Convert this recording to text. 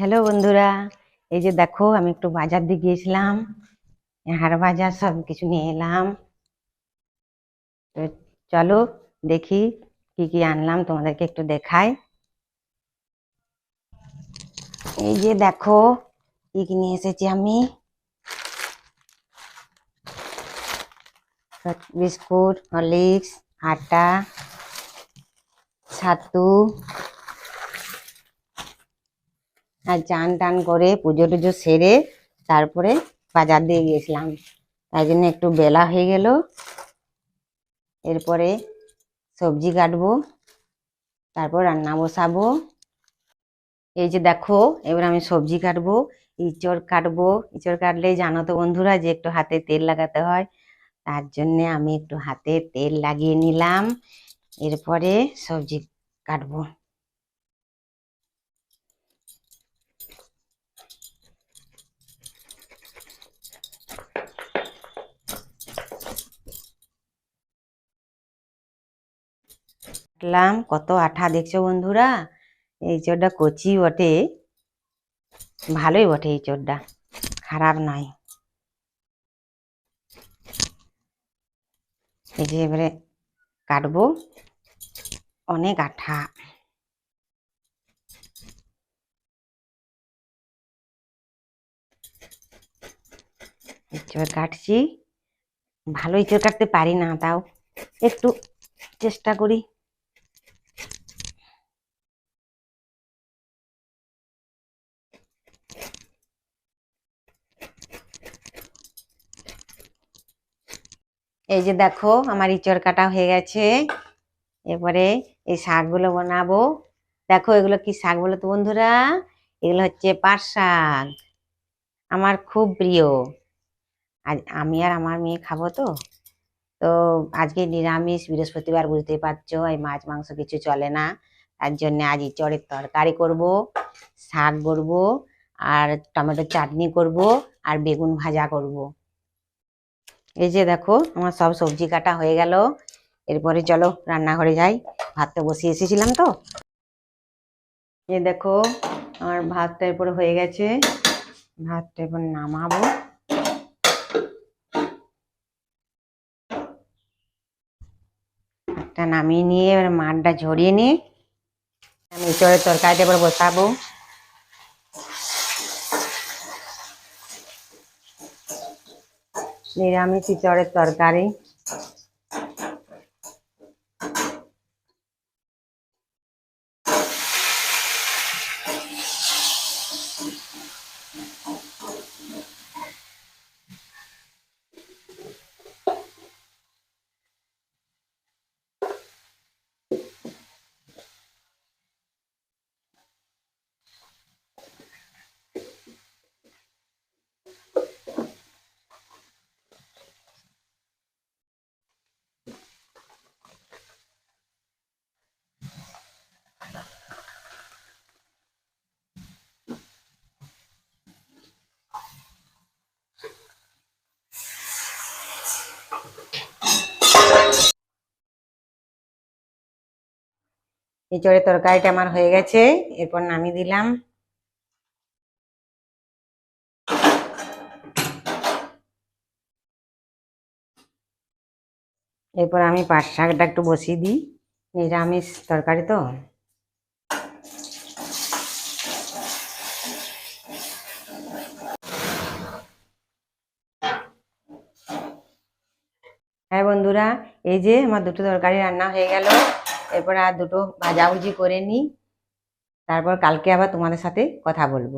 Hello বন্ধুরা, এই যে দেখো আমি একটু বাজার দিয়ে গিয়েছিলাম হাট বাজার সব কিছু নিয়ে এলাম। তো চলো দেখি কি কি আনলাম, তোমাদেরকে একটু দেখাই। এই যে দেখো, কি কি নিয়ে এসেছি আমি? বিস্কুট, হরলিক্স, আটা, ছাতু আর চান টান করে পুজো টুজো সেরে তারপরে বাজার দিয়ে গিয়েছিলাম। তাই জন্য একটু বেলা হয়ে গেল। এরপরে সবজি কাটবো, তারপর রান্না বসাবো। এই যে দেখো, এবার আমি সবজি কাটবো, ইঁচড় কাটবো। ইঁচড় কাটলেই জানো তো বন্ধুরা যে একটু হাতে তেল লাগাতে হয়, তার জন্যে আমি একটু হাতে তেল লাগিয়ে নিলাম। এরপরে সবজি কাটবো। কাটলাম কত আঠা দেখছ বন্ধুরা? এই চোরটা কচি বটে। ভালোই বটে এই চোরটা, খারাপ নয়। এই যে এবারে কাটবো, অনেক আঠা। ইঁচড় কাটছি ভালো ইঁচড় কাটতে পারি না তাও, একটু চেষ্টা করি। এই যে দেখো, আমার ইঁচড় কাটা হয়ে গেছে। এরপরে এই শাকগুলো বানাবো। দেখো, এগুলো কি শাক বলো তো বন্ধুরা? এগুলো হচ্ছে পাট শাক। আমার খুব প্রিয়। আজ আমি আর আমার মেয়ে খাব তো। তো আজকে নিরামিষ, বৃহস্পতিবার, বুঝতেই পারছ, এই মাছ, মাংস কিছু চলে না। তার জন্য আজ ইঁচড়ের তরকারি করব, শাক করব, আর টমেটো চাটনি করব, আর বেগুন ভাজা করব। এই যে দেখো, আমার সব সবজি কাটা হয়ে গেল। এরপরে চলো রান্নাঘরে যাই। ভাতটা বসিয়ে এসেছিলাম তো। এই দেখো, আমার ভাতটা এরপরে হয়ে গেছে। ভাতটা এরপর নামাবো। ভাতটা নামিয়ে নিয়ে এবার মাঠটা ঝরিয়ে নিয়ে আমি চড়ের তরকারিটা এবার বসাবো। নিরামিষ চড়ের তরকারি এঁচড়ের তরকারিটা আমার হয়ে গেছে। এরপর নামিয়ে দিলাম। এরপর আমি পাট শাকটা একটু বসিয়ে দিই। নিরামিষ তরকারি তো। হ্যাঁ বন্ধুরা, এই যে আমার দুটো তরকারি রান্না হয়ে গেল। এরপর আর দুটো ভাজাভুজি করে নিই। তারপর কালকে আবার তোমাদের সাথে কথা বলব।